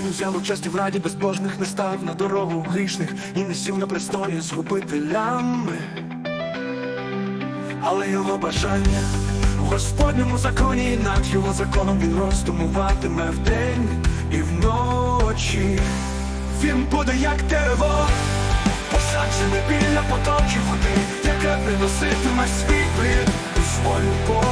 взяв участі в раді безбожних, не став на дорогу грішних і не сів на престолі з губителями. Але його бажання в Господньому законі, над його законом він роздумуватиме вдень і вночі. Він буде як дерево, посаджене біля потоків води, яке приноситиме свій плід у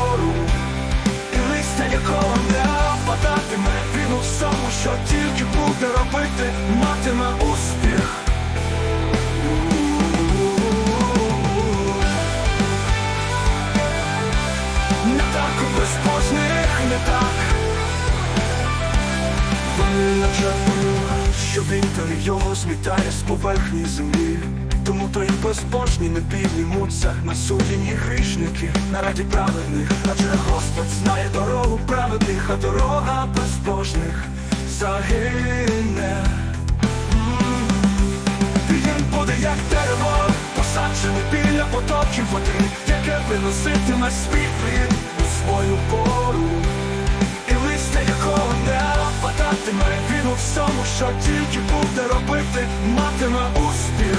що тільки буде робити, матиме успіх. Не так у безбожних, не так. Що вітер його змітає з поверхні землі. Тому то й безбожні не піднімуться на судені грішники на раді праведних. Адже Господь знає дорогу праведних, а дорога безбожних загине він буде як дерево, посаджене біля потоків води, яке виноситиме свій у свою пору. І листя якого не опадатиме, він у всьому, що тільки буде робити, матиме. Успіх.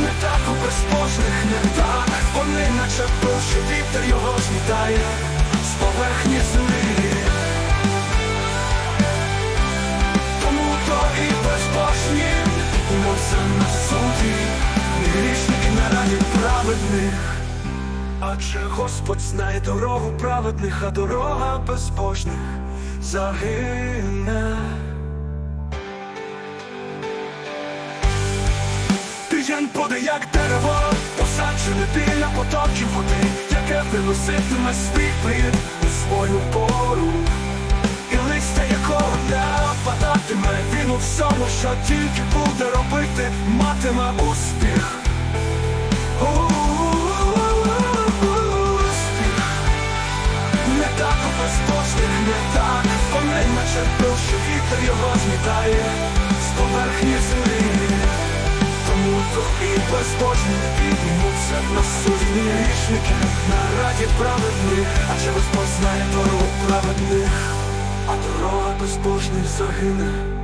Не так у безбожних, не так Вони наче що вітер його змітає з поверхні землі. Тому то і безбожні Мовця на суді. І грішники на раді праведних. Адже Господь знає дорогу праведних, а дорога безбожних загине Тиждень буде як дерево, посаджене біля потоків води, яке виноситиме свій у свою пору. І листя якого не опадатиме, він у всьому, що тільки буде робити, матиме успіх. Не так у безбожних, не так Вони наче вітер його змітає з поверхні землі Тому і безбожні піднімуться на судні грішники. На раді праведних, адже Господь познає дорогу праведних. А дорога безбожних загине